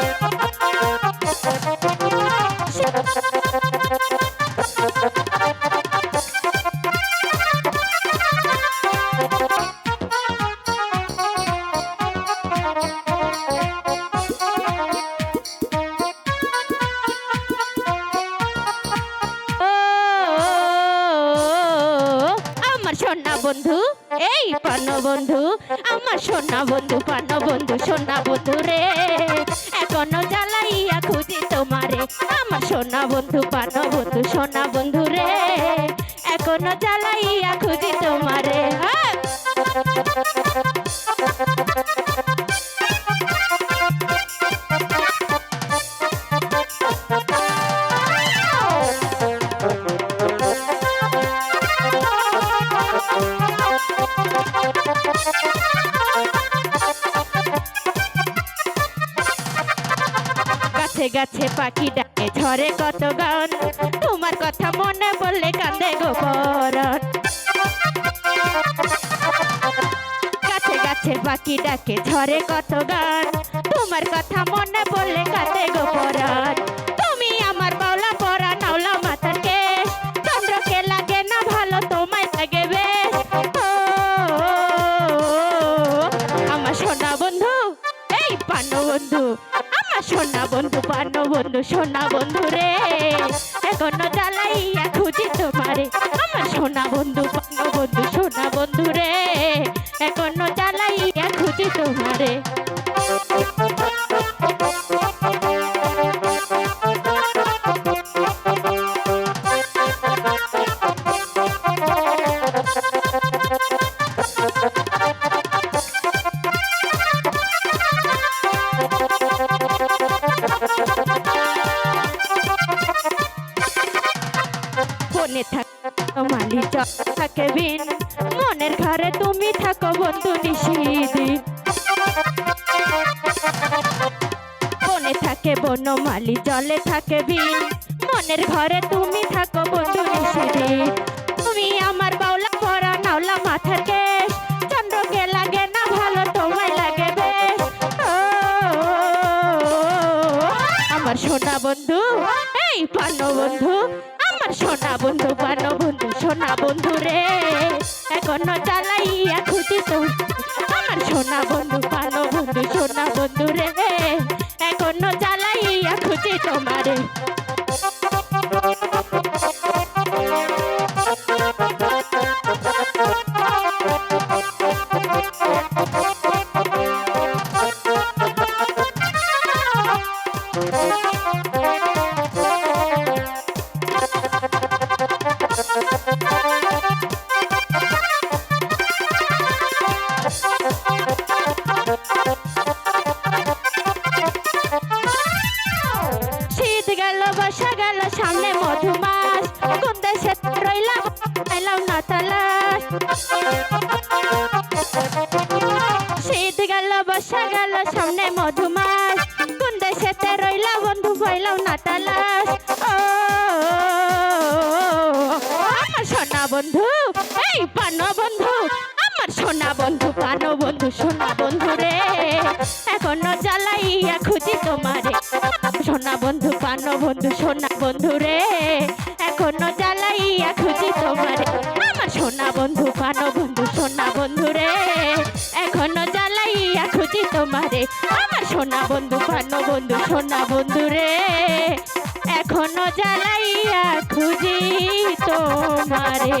Thank you. সোনা বন্ধু, এই পান বন্ধু, আমার সোনা বন্ধু, পান বন্ধু, সোনা বন্ধু রে। এখনও জ্বালাইয়া খুঁজি তোমারে, আমার সোনা বন্ধু পান্ন বন্ধু, সোনা বন্ধু রে। এখনও জ্বালাইয়া খুঁজি তোমারে। গাছে গাছে পাখি ডাকে ঝরে কত গান তোমার কথা মনে পড়লে কান্দে গো পরাণ গাছে গাছে পাখি ডাকে ঝরে কত গান তোমার কথা মনে পড়লে কান্দে গো পরাণ তুমি আমার বাউলা পরা নাওলা কেশ চন্দ্রকে লাগে না ভালো তোমায় লাগে বেশ আমার সোনা বন্ধু এই পান্ন বন্ধু সোনা বন্ধু, পানো বন্ধু, সোনা বন্ধু রে। এখনও জ্বালাইয়া খুঁজি তোমারে। আমার সোনা বন্ধু, পানো বন্ধু, সোনা বন্ধু রে। এখনও জ্বালাইয়া খুঁজি তোমারে। ফোনে থাকো মালি থাকে বিন। মনের ঘরে তুমি থাকো বন্ধু নিশিদিন বনে থাকে বনমালি জলে থাকে বিন। মনের ঘরে তুমি থাকো বন্ধু নিশিদিন তুমি আমার বাউলা পরা নাওলা মাথার কেশ। চন্দ্রকে লাগে না ভালো, তোমায় লাগে বেশ। আমার সোনা বন্ধু, এই পান্ন বন্ধু। আমার সোনা বন্ধু পান্ন বন্ধু, সোনা বন্ধু রে। এখনও জ্বালাইয়া তো আমার সোনা বন্ধু পান্ন বন্ধু, সোনা বন্ধু রে। বসা গেল সামনে মধুমাস। কোন দেশে রইলাম পাইলাম না তালাশ শীত গেল বসা গেল, সামনে বন্ধু? এই পানো বন্ধু, আমার সোনা বন্ধু, পানো বন্ধু, সোনা বন্ধু রে। এখনও জ্বালাইয়া খুঁজি তোমারে। সোনা বন্ধু, পানো বন্ধু, সোনা বন্ধু রে। এখনও জ্বালাইয়া খুঁজি তোমারে। আমার সোনা বন্ধু, পানো বন্ধু, সোনা বন্ধু রে। এখনও জ্বালাইয়া খুঁজি তোমারে। আমার সোনা বন্ধু, পানো বন্ধু, সোনা বন্ধু রে। এখনও জ্বালাইয়া খুঁজি তোমারে।